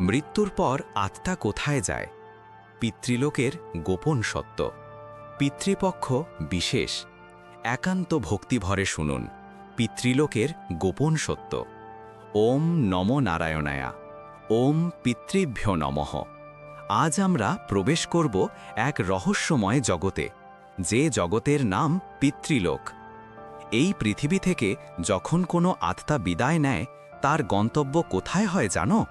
মৃত্যুর পর আত্মা কোথায় যায়? পিতৃলোকের গোপন সত্য। পিতৃপক্ষ বিশেষ। একান্ত ভক্তিভরে শুনুন। পিতৃলোকের গোপন সত্য। ওম নম নারায়ণায়া। ওম পিতৃভ্য নমঃ। আজ আমরা প্রবেশ করব এক রহস্যময় জগতে, যে জগতের নাম পিতৃলোক। এই পৃথিবী থেকে যখন কোনো আত্মা বিদায় নেয়, তার গন্তব্য কোথায় হয় জানো?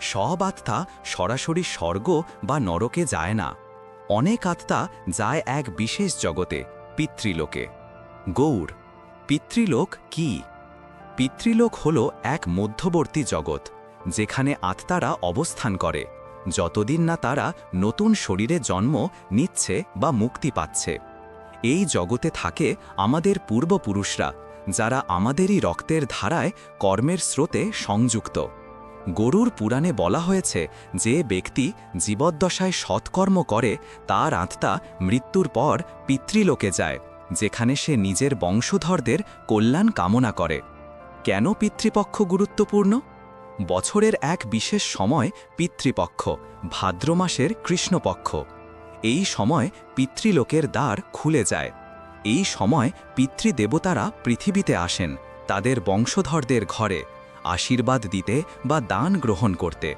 সব আত্মা সরাসরি স্বর্গ বা নরকে যায় না। অনেক আত্মা যায় এক বিশেষ জগতে, পিতৃলোকে। গৌর পিতৃলোক কি? পিতৃলোক হল এক মধ্যবর্তী জগৎ, যেখানে আত্মারা অবস্থান করে, যতদিন না তারা নতুন শরীরে জন্ম নিচ্ছে বা মুক্তি পাচ্ছে। এই জগতে থাকে আমাদের পূর্বপুরুষরা, যারা আমাদেরই রক্তের ধারায় কর্মের স্রোতে সংযুক্ত। গরুর পুরাণে বলা হয়েছে যে ব্যক্তি জীবদ্দশায় সৎকর্ম করে, তার আত্মা মৃত্যুর পর পিতৃলোকে যায়, যেখানে সে নিজের বংশধরদের কল্যাণ কামনা করে। কেন পিতৃপক্ষ গুরুত্বপূর্ণ? বছরের এক বিশেষ সময় পিতৃপক্ষ, ভাদ্র মাসের কৃষ্ণপক্ষ। এই সময় পিতৃলোকের দ্বার খুলে যায়। এই সময় পিতৃদেবতারা পৃথিবীতে আসেন, তাদের বংশধরদের ঘরে। আশীর্বাদ দিতে বা দান গ্রহণ করতে।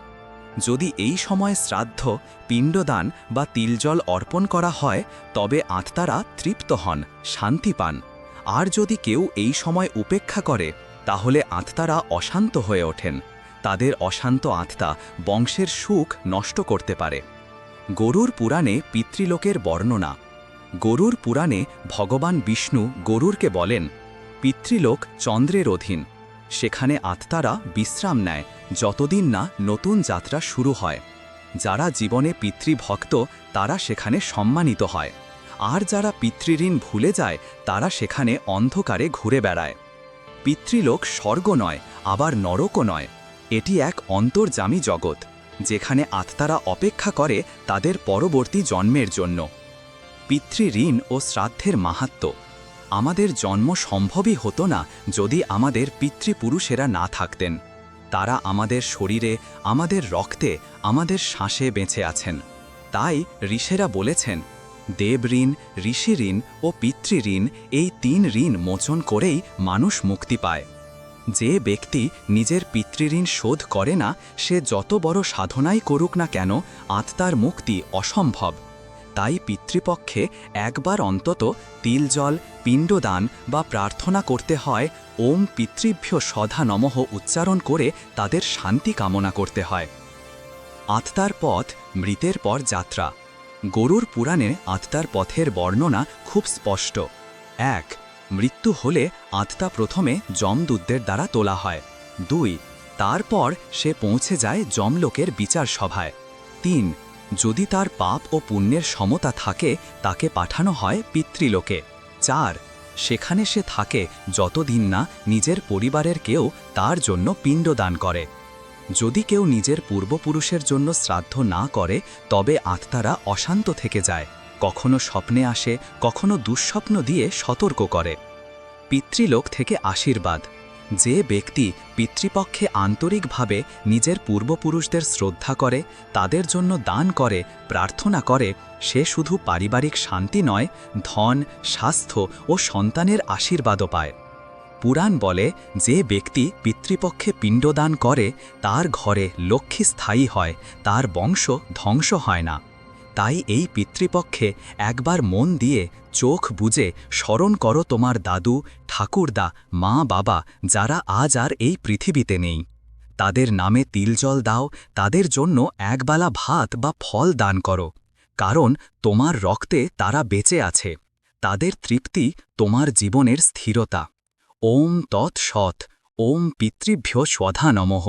যদি এই সময় শ্রাদ্ধ, পিণ্ডদান বা তিলজল অর্পণ করা হয়, তবে আত্মারা তৃপ্ত হন, শান্তি পান। আর যদি কেউ এই সময় উপেক্ষা করে, তাহলে আত্মারা অশান্ত হয়ে ওঠেন। তাদের অশান্ত আত্মা বংশের সুখ নষ্ট করতে পারে। গরুর পুরাণে পিতৃলোকের বর্ণনা। গরুর পুরাণে ভগবান বিষ্ণু গরুরকে বলেন, পিতৃলোক চন্দ্রের অধীন। সেখানে আত্মারা বিশ্রাম নেয় যতদিন না নতুন যাত্রা শুরু হয়। যারা জীবনে পিতৃভক্ত, তারা সেখানে সম্মানিত হয়। আর যারা পিতৃঋণ ভুলে যায়, তারা সেখানে অন্ধকারে ঘুরে বেড়ায়। পিতৃলোক স্বর্গ নয়, আবার নরকও নয়। এটি এক অন্তর্জামী জগৎ, যেখানে আত্মারা অপেক্ষা করে তাদের পরবর্তী জন্মের জন্য। পিতৃঋণ ও শ্রাদ্ধের মাহাত্ম্য আমাদের জন্ম সম্ভবই হতো না যদি আমাদের পিতৃপুরুষেরা না থাকতেন। তারা আমাদের শরীরে, আমাদের রক্তে, আমাদের শ্বাসে বেঁচে আছেন। তাই ঋষেরা বলেছেন দেবঋণ ঋষিঋণ ও পিতৃঋণ এই তিন ঋণ মোচন করেই মানুষ মুক্তি পায়। যে ব্যক্তি নিজের পিতৃঋণ শোধ করে না, সে যত বড় সাধনাই করুক না কেন, আত্মার মুক্তি অসম্ভব। তাই পিতৃপক্ষে একবার অন্তত তিলজল পিণ্ডদান বা প্রার্থনা করতে হয়, ওম পিতৃভ্য সধা নমঃ উচ্চারণ করে তাদের শান্তি কামনা করতে হয়। আত্মার পথ, মৃতের পর যাত্রা। গরুর পুরাণে আত্মার পথের বর্ণনা খুব স্পষ্ট। এক, মৃত্যু হলে আত্মা প্রথমে যমদূতদের দ্বারা তোলা হয়। দুই, তারপর সে পৌঁছে যায় যমলোকের বিচার সভায় তিন যদি তার পাপ ও পুণ্যের সমতা থাকে, তাকে পাঠানো হয় পিতৃলোকে। চার, সেখানে সে থাকে যতদিন না নিজের পরিবারের কেউ তার জন্য পিণ্ডদান করে। যদি কেউ নিজের পূর্বপুরুষের জন্য শ্রাদ্ধ না করে, তবে আত্মারা অশান্ত থেকে যায়, কখনো স্বপ্নে আসে, কখনো দুঃস্বপ্ন দিয়ে সতর্ক করে। পিতৃলোক থেকে আশীর্বাদ। যে ব্যক্তি পিতৃপক্ষে আন্তরিকভাবে নিজের পূর্বপুরুষদের শ্রদ্ধা করে, তাদের জন্য দান করে, প্রার্থনা করে, সে শুধু পারিবারিক শান্তি নয়, ধন, স্বাস্থ্য ও সন্তানের আশীর্বাদও পায়। পুরাণ বলে, যে ব্যক্তি পিতৃপক্ষে পিণ্ডদান করে, তার ঘরে লক্ষ্মী স্থায়ী হয়, তার বংশ ধ্বংস হয় না। তাই এই পিতৃপক্ষে একবার মন দিয়ে চোখ বুঝে স্মরণ করো তোমার দাদু, ঠাকুরদা, মা, বাবা, যারা আজ আর এই পৃথিবীতে নেই। তাদের নামে তিলজল দাও, তাদের জন্য একবালা ভাত বা ফল দান করো, কারণ তোমার রক্তে তারা বেঁচে আছে। তাদের তৃপ্তি তোমার জীবনের স্থিরতা। ওম তৎ সৎ ওম পিতৃভ্য স্বধা নমঃ